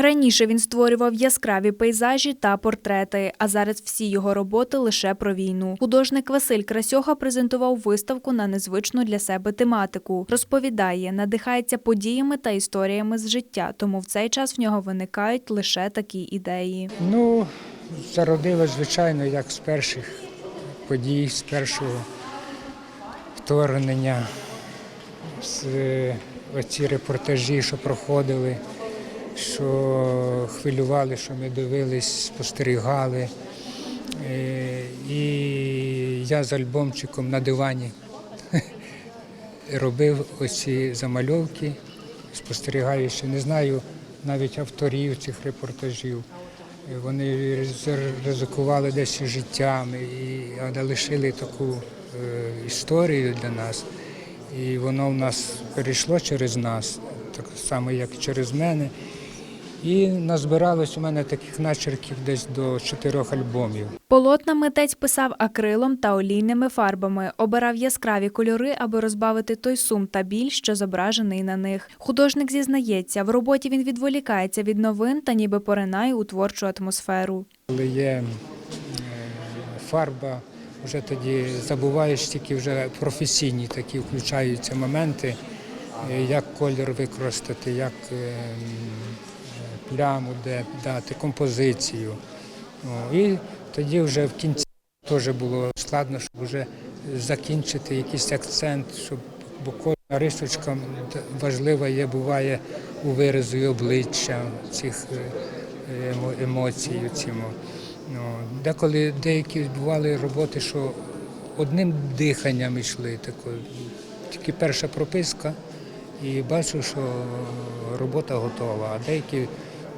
Раніше він створював яскраві пейзажі та портрети, а зараз всі його роботи лише про війну. Художник Василь Красьоха презентував виставку на незвичну для себе тематику. Розповідає, надихається подіями та історіями з життя, тому в цей час в нього виникають лише такі ідеї. Ну, зародилось, звичайно, як з перших подій, з першого вторгнення, з е, оці репортажі, що проходили, що хвилювали, що ми дивились, спостерігали. Е, І я з альбомчиком на дивані робив оці замальовки, спостерігаючи, не знаю навіть авторів цих репортажів. Вони ризикували десь життям, але лишили таку е, історію для нас. І воно в нас перейшло через нас, так само, як через мене. І назбиралось у мене таких начерків десь до чотирьох альбомів. Полотна митець писав акрилом та олійними фарбами, обирав яскраві кольори, аби розбавити той сум та біль, що зображений на них. Художник зізнається, в роботі він відволікається від новин та ніби поринає у творчу атмосферу. Коли є е, фарба, вже тоді забуваєш тільки вже професійні такі включаються моменти, е, як колір використати, як е, пляму де дати, композицію. І тоді вже в кінці теж було складно, щоб вже закінчити якийсь акцент, щоб бо кожна рисочка важлива є, буває у виразу і обличчя цих е, емоцій. цьому. Ну, деколи деякі бували роботи, що одним диханням йшли, тако, тільки перша прописка, і бачу, що робота готова, а деякі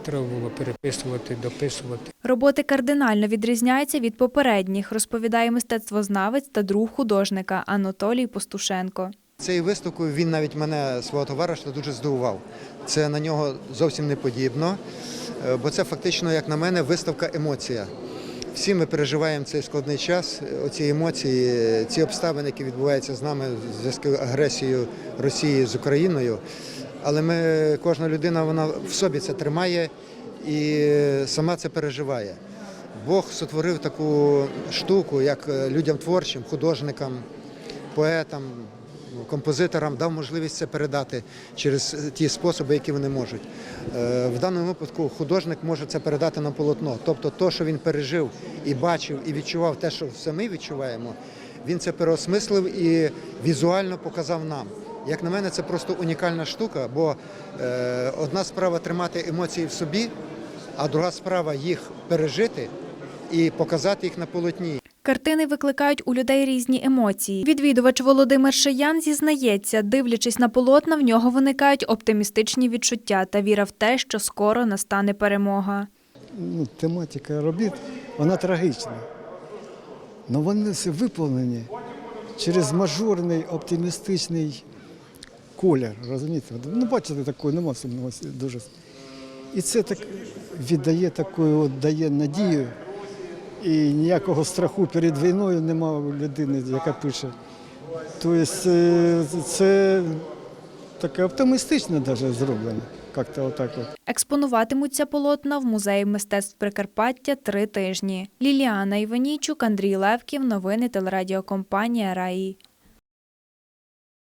треба було переписувати, дописувати. Роботи кардинально відрізняються від попередніх, розповідає мистецтвознавець та друг художника Анатолій Постушенко. Цією виставкою він навіть мене свого товариша дуже здивував. Це на нього зовсім не подібно, е, бо це фактично, як на мене, виставка емоція. Всі ми переживаємо цей складний час, оці емоції, ці обставини, які відбуваються з нами в зв'язку з агресією Росії з Україною. Але ми, кожна людина вона в собі це тримає і сама це переживає. Бог сотворив таку штуку, як людям творчим, художникам, поетам, композиторам дав можливість це передати через ті способи, які вони можуть. Е, В даному випадку художник може це передати на полотно. Тобто, то, що він пережив і бачив, і відчував те, що ми відчуваємо, він це переосмислив і візуально показав нам. Як на мене, це просто унікальна штука, бо е, одна справа тримати емоції в собі, а друга справа їх пережити і показати їх на полотні. Картини викликають у людей різні емоції. Відвідувач Володимир Шиян зізнається, дивлячись на полотна, в нього виникають оптимістичні відчуття та віра в те, що скоро настане перемога. ну, тематика робіт, вона трагічна. Але вони виповнені через мажорний оптимістичний колір. Розумієте? Ну, бачите, такої нема сумного дуже. І це так віддає от, дає надію. І ніякого страху перед війною нема у людини, яка пише. Тобто е, це таке оптимістично навіть зроблено. Як-то отак от. Експонуватимуться полотна в музеї мистецтв Прикарпаття три тижні. Ліліана Іванійчук, Андрій Левків. Новини телерадіокомпанія Раї.